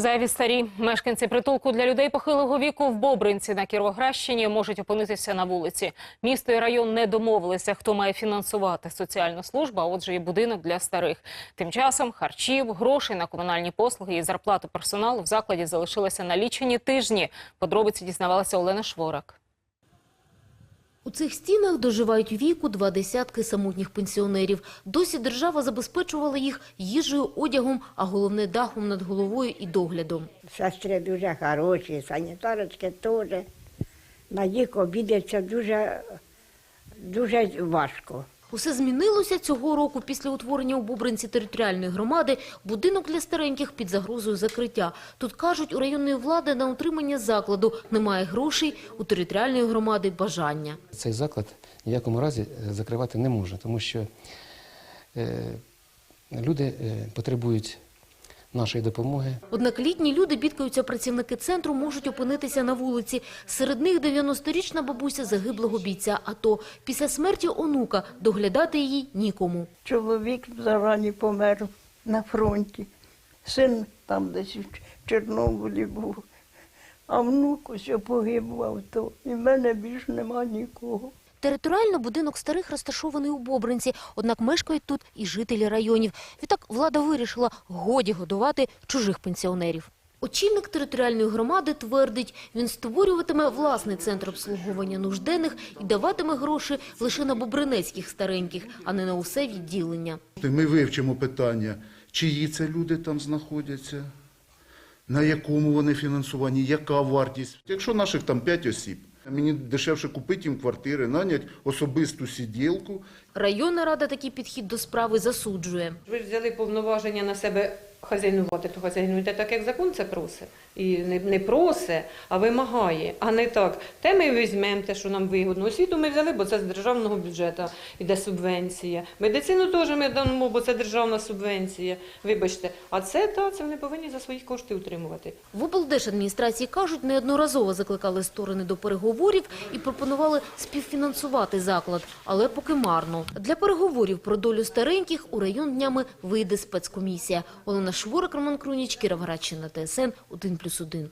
Зайві старі мешканці притулку для людей похилого віку в Бобринці на Кіровоградщині можуть опинитися на вулиці. Місто і район не домовилися, хто має фінансувати соціальну службу, а отже, і будинок для старих. Тим часом харчів, грошей на комунальні послуги і зарплату персоналу в закладі залишилися на лічені тижні. Подробиці дізнавалася Олена Шворак. У цих стінах доживають віку два десятки самотніх пенсіонерів. Досі держава забезпечувала їх їжею, одягом, а головне дахом над головою і доглядом. Сестри дуже хороші, санітарочки теж. На їх обідеться дуже, дуже важко. Усе змінилося цього року після утворення у Бубринці територіальної громади. Будинок для стареньких під загрозою закриття. Тут кажуть, у районної влади на утримання закладу немає грошей, у територіальної громади бажання. Цей заклад ніякому разі е, закривати не може, тому що е, люди е, потребують нашої допомоги. Однак літні люди, бідкаються працівники центру, можуть опинитися на вулиці. Серед них 90-річна бабуся загиблого бійця АТО. Після смерті онука доглядати її нікому. Чоловік зарані помер на фронті. Син там десь в Чорнобилі був. А внук ось погиб в авто. І в мене більше нема нікого. Територіально будинок старих розташований у Бобринці, однак мешкають тут і жителі районів. Відтак влада вирішила годі годувати чужих пенсіонерів. Очільник територіальної громади твердить, він створюватиме власний центр обслуговування нужденних і даватиме гроші лише на бобринецьких стареньких, а не на усе відділення. Ми вивчимо питання, чиї це люди там знаходяться, на якому вони фінансуванні, яка вартість. Якщо наших там 5 осіб, мені дешевше купити їм квартири, нанять особисту сиділку, Районна рада такий підхід до справи засуджує. Ви взяли повноваження на себе хазяйнувати, то хазяйнуйте так, як закон це просить. І не, не просить, а вимагає. А не так. Те ми візьмемо, те, що нам вигодно. Освіту ми взяли, бо це з державного бюджету йде субвенція. Медицину теж ми дамо, бо це державна субвенція. Вибачте, а це та це вони повинні за свої кошти утримувати. В облдержадміністрації кажуть, неодноразово закликали сторони до переговорів і пропонували співфінансувати заклад, але поки марно. Для переговорів про долю стареньких у район днями вийде спецкомісія. Олена Шворик, Роман Круніч, Кіровоградщина, ТСН 1+,1.